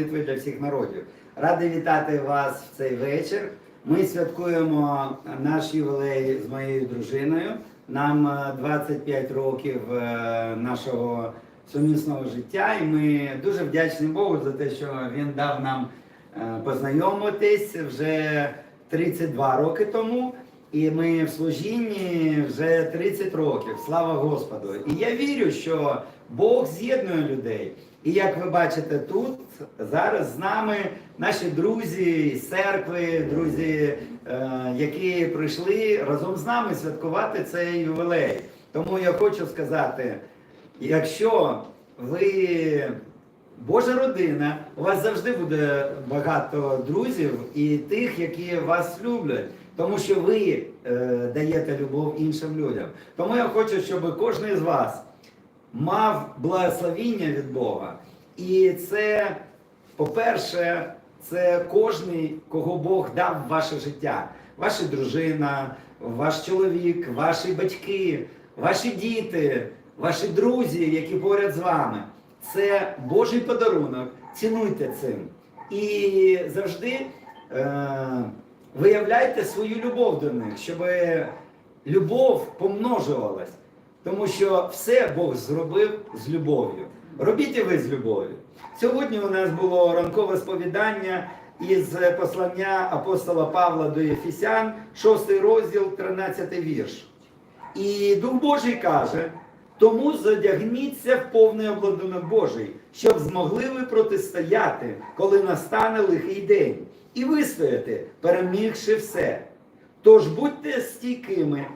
молитви для всіх народів. Радий вітати вас в цей вечір. Ми святкуємо наш ювілей з моєю дружиною. Нам е, 25 років е, нашого сумісного життя, і ми дуже вдячні Богу за те, що він дав нам е, познайомитись вже 32 роки тому. І ми в служінні вже 30 років. Слава Господу! І я вірю, що Бог з'єднує людей. І як ви бачите тут, зараз з нами наші друзі з церкви, друзі, е, які прийшли разом з нами святкувати цей ювілей. Тому я хочу сказати, якщо ви Божа родина, у вас завжди буде багато друзів і тих, які вас люблять. Тому що ви е, даєте любов іншим людям. Тому я хочу, щоб кожен з вас мав благословіння від Бога. І це, по-перше, це кожний, кого Бог дав в ваше життя. Ваша дружина, ваш чоловік, ваші батьки, ваші діти, ваші друзі, які поряд з вами. Це Божий подарунок. Цінуйте цим. І завжди. Е, Виявляйте свою любов до них, щоб любов помножувалась. Тому що все Бог зробив з любов'ю. Робіть і ви з любов'ю. Сьогодні у нас було ранкове сповідання із послання апостола Павла до Єфісян, 6 розділ, 13 вірш. І Дух Божий каже: тому задягніться в повний обладунок Божий, щоб змогли ви протистояти, коли настане лихий день, і вистояти, перемігши все. Тож будьте стійкими,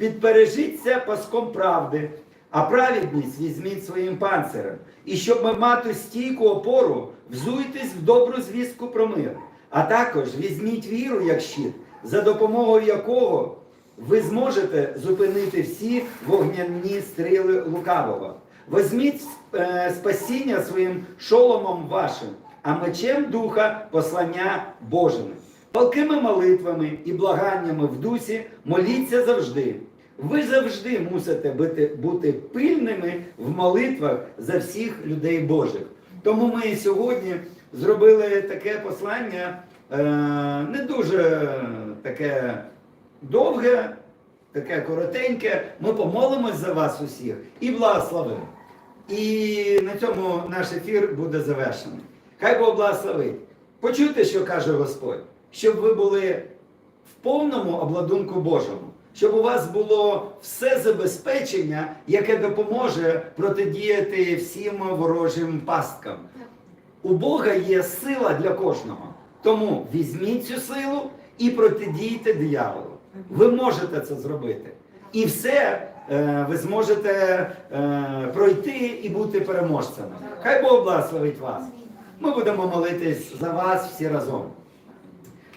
підпережіться паском правди, а праведність візьміть своїм панцирем. І щоб мати стійку опору, взуйтесь в добру звістку про мир. А також візьміть віру як щит, за допомогою якого ви зможете зупинити всі вогняні стріли лукавого. Возьміть е, спасіння своїм шоломом вашим, а мечем духа послання Божими. Палкими молитвами і благаннями в дусі моліться завжди. Ви завжди мусите бути, бути пильними в молитвах за всіх людей Божих. Тому ми сьогодні зробили таке послання е, не дуже таке довге, таке коротеньке. Ми помолимось за вас усіх і благословимо. І на цьому наш ефір буде завершений. Хай Бог благословить. Почуйте, що каже Господь, щоб ви були в повному обладунку Божому, щоб у вас було все забезпечення, яке допоможе протидіяти всім ворожим пасткам. У Бога є сила для кожного. Тому візьміть цю силу і протидійте дияволу. Ви можете це зробити. І все е, ви зможете е, пройти і бути переможцями. Хай Бог благословить вас. Ми будемо молитись за вас всі разом.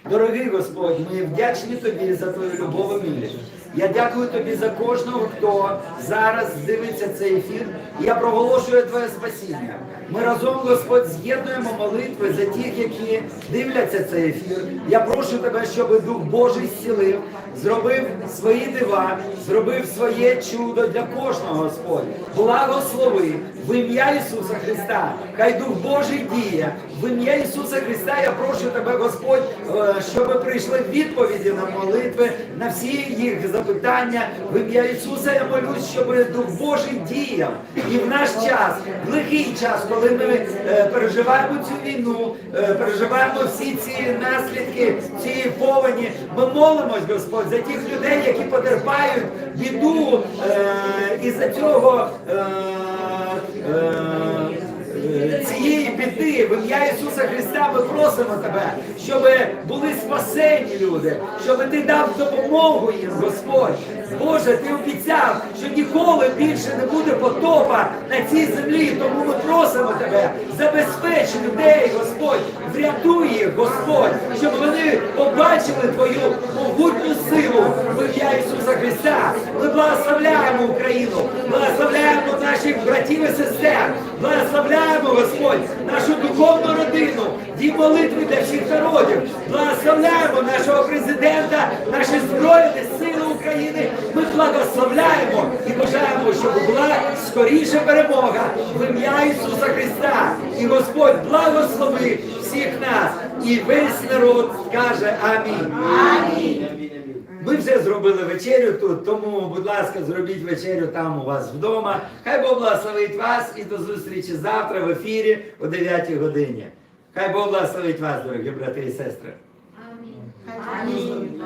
Дорогий Господь, ми вдячні тобі за твою любов і милість. Я дякую тобі за кожного, хто зараз дивиться цей ефір. Я проголошую Твоє спасіння. Ми разом, Господь, з'єднуємо молитви за тих, які дивляться цей ефір. Я прошу тебе, щоб Дух Божий зцілив, зробив свої дива, зробив своє чудо для кожного, Господь. Благослови в ім'я Ісуса Христа. Хай Дух Божий діє. В ім'я Ісуса Христа я прошу тебе, Господь, е, щоб прийшли відповіді на молитви, на всі їх запитання. В ім'я Ісуса я молюсь, щоб Дух Божий діяв. І в наш час, в лихий час, коли ми е, переживаємо цю війну, е, переживаємо всі ці наслідки цієї повені, ми молимось, Господь, за тих людей, які потерпають біду е, із-за цього. Е, е, біди в ім'я Ісуса Христа ми просимо тебе, щоб були спасені люди, щоб ти дав допомогу їм, Господь. Боже, ти обіцяв, що ніколи більше не буде потопа на цій землі. Тому ми просимо тебе, забезпеч людей, Господь, врятуй їх, Господь, щоб вони побачили твою могутню силу в ім'я Ісуса Христа. Ми благословляємо Україну, благословляємо братів і сестер, благословляємо, Господь, нашу духовну родину, Дім молитви для всіх народів. Благословляємо нашого президента, наші Збройні Сили України. Ми благословляємо і бажаємо, щоб була скоріша перемога в ім'я Ісуса Христа. І Господь благослови всіх нас. І весь народ скаже Амінь. Ми вже зробили вечерю тут, тому, будь ласка, зробіть вечерю там у вас вдома. Хай Бог благословить вас і до зустрічі завтра в ефірі о 9 годині. Хай Бог благословить вас, дорогі брати і сестри. Амінь.